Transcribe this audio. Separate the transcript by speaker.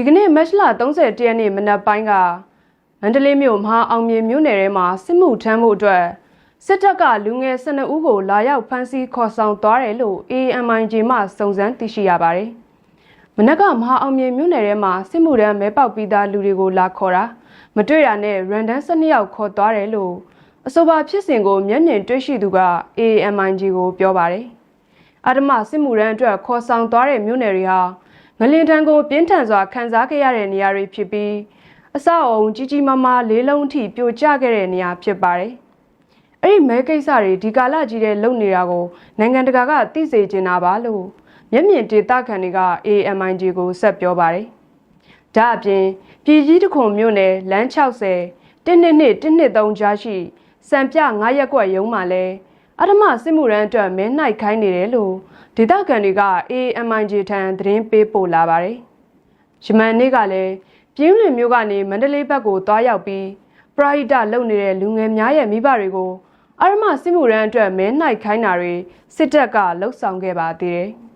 Speaker 1: ဒီကနေ့မတ်လ30ရက်နေ့မနက်ပိုင်းကမန္တလေးမြို့မဟာအောင်မြေမြို့နယ်ထဲမှာစစ်မှုထမ်းဖို့အတွက်စစ်တပ်ကလူငယ်12ဦးကိုလာရောက်ဖမ်းဆီးခေါ်ဆောင်သွားတယ်လို့ AMIG မှစုံစမ်းသိရှိရပါတယ်။မနက်ကမဟာအောင်မြေမြို့နယ်ထဲမှာစစ်မှုထမ်းမဲပေါက်ပြီးသားလူတွေကိုလာခေါ်တာမတွေ့တာနဲ့ရန်ဒန်12ယောက်ခေါ်သွားတယ်လို့အဆိုပါဖြစ်စဉ်ကိုမျက်မြင်တွေ့ရှိသူက AMIG ကိုပြောပါတယ်။အာဓမစစ်မှုရန်အတွက်ခေါ်ဆောင်သွားတဲ့မြို့နယ်တွေဟာ ငလင်တန်းကိုပြင်းထန်စွာခံစားခဲ့ရတဲ့နေရာတွေဖြစ်ပြီးအဆောက်အုံကြီးကြီးမားမားလေးလုံးအထိပြိုကျခဲ့တဲ့နေရာဖြစ်ပါတယ်။အဲ့ဒီမဲကိစ္စတွေဒီကာလကြီးတဲ့လုံနေတာကိုနိုင်ငံတကာကသိစေချင်တာပါလို့မျက်မြင်ဒေသခံတွေက AMIG ကိုဆက်ပြောပါတယ်။ဒါအပြင်ပြည်ကြီးတခွန်မြို့နယ်လမ်း60တင်းနှစ်နှစ်တင်းနှစ်3ကြားရှိစံပြ9ရက်ကွက်ရုံးမှာလဲ အထမစစ်မှုရန်အတွက်မင်းနိုင်ခိုင်းနေတယ်လို့ဒေသခံတွေက AMIG ထံသတင်းပေးပို့လာပါတယ်။ယမန်နေ့ကလည်းပြင်းလွင်မျိုးကနေမန္တလေးဘက်ကိုတွားရောက်ပြီးပရာဟိတလုပ်နေတဲ့လူငယ်များရဲ့မိဘတွေကိုအရမစစ်မှုရန်အတွက်မဲနိုင်ခိုင်းတာတွေစစ်တပ်ကလှုပ်ဆောင်ခဲ့ပါသေးတယ်။